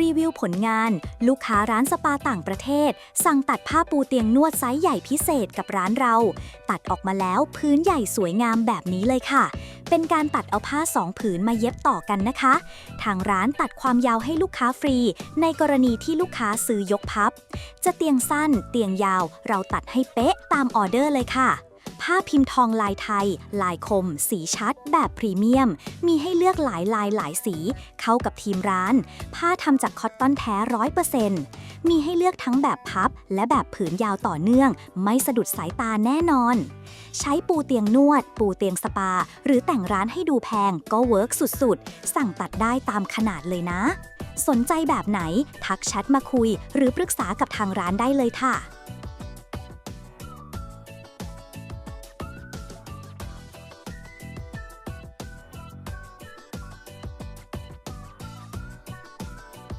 รีวิวผลงาน ลูกค้าร้านสปาต่างประเทศ สั่งตัดผ้าปูเตียงนวดไซส์ใหญ่พิเศษกับร้านเรา ตัดออกมาแล้วพื้นใหญ่สวยงามแบบนี้เลยค่ะ เป็นการตัดเอาผ้าสองผืนมาเย็บต่อกันนะคะ ทางร้านตัดความยาวให้ลูกค้าฟรี ในกรณีที่ลูกค้าซื้อยกพับ จะเตียงสั้น เตียงยาว เราตัดให้เป๊ะตามออเดอร์เลยค่ะ ผ้าพิมพ์ทองลายไทย ลายคม สีชัด แบบพรีเมียม มีให้เลือกหลายลายหลายสี เข้ากับทีมร้าน ผ้าทำจากคอตตอนแท้ร้อยเปอร์เซ็นต์มีให้เลือกทั้งแบบพับ และแบบผืนยาวต่อเนื่อง ไม่สะดุดสายตาแน่นอน ใช้ปูเตียงนวด ปูเตียงสปา หรือแต่งร้านให้ดูแพงก็เวิร์กสุดๆ สั่งตัดได้ตามขนาดเลยนะ สนใจแบบไหน ทักแชทมาคุย หรือปรึกษากับทางร้านได้เลยค่ะ